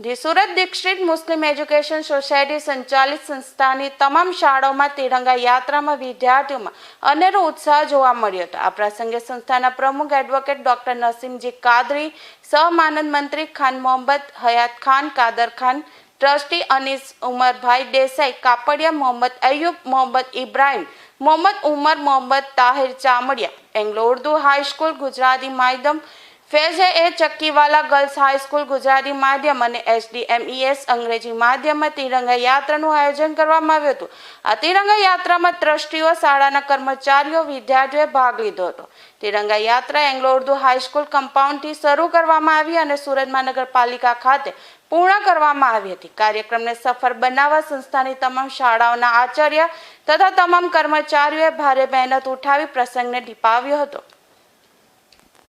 Surat Dixit Muslim education society સંચાલિત સંસ્થાની તમામ શાળાઓમાં તિરંગા યાત્રામાં વિદ્યાર્થીઓમાં અનેરો ઉત્સાહ જોવા મળ્યો હતો. આ પ્રસંગે સંસ્થાના પ્રમુખ એડવોકેટ ડોક્ટર નસીમજી કાદરી સહમાનંદ મંત્રી Khan Mohammad Hayat Khan, Kadar Khan, trustee Anis Umarbhai Desai, Kapadia Mohammad Ayub, Mohammad Ibrahim, Mohammad Umar Mohammad Tahir Chamadia Anglo Urdu high school, Gujarati માધ્યમ Faize e Chakkiwala girls high school Gujarati માધ્યમ અને એસડીએમઈએસ અંગ્રેજી માધ્યમમાં તિરંગા યાત્રાનું આયોજન કરવામાં આવ્યું હતું. આ તિરંગા યાત્રામાં ટ્રસ્ટીઓ, શાળાના કર્મચારીઓ, વિદ્યાર્થીઓએ ભાગ લીધો હતો. તિરંગા યાત્રા એંગ્લો ઉર્દુ હાઈસ્કૂલ કમ્પાઉન્ડથી શરૂ કરવામાં આવી અને સુરત મહાનગરપાલિકા ખાતે પૂર્ણ કરવામાં આવી હતી. કાર્યક્રમને સફળ બનાવવા સંસ્થાની તમામ શાળાઓના આચાર્ય તથા તમામ કર્મચારીઓએ ભારે મહેનત ઉઠાવી પ્રસંગને ટીપાવ્યો હતો.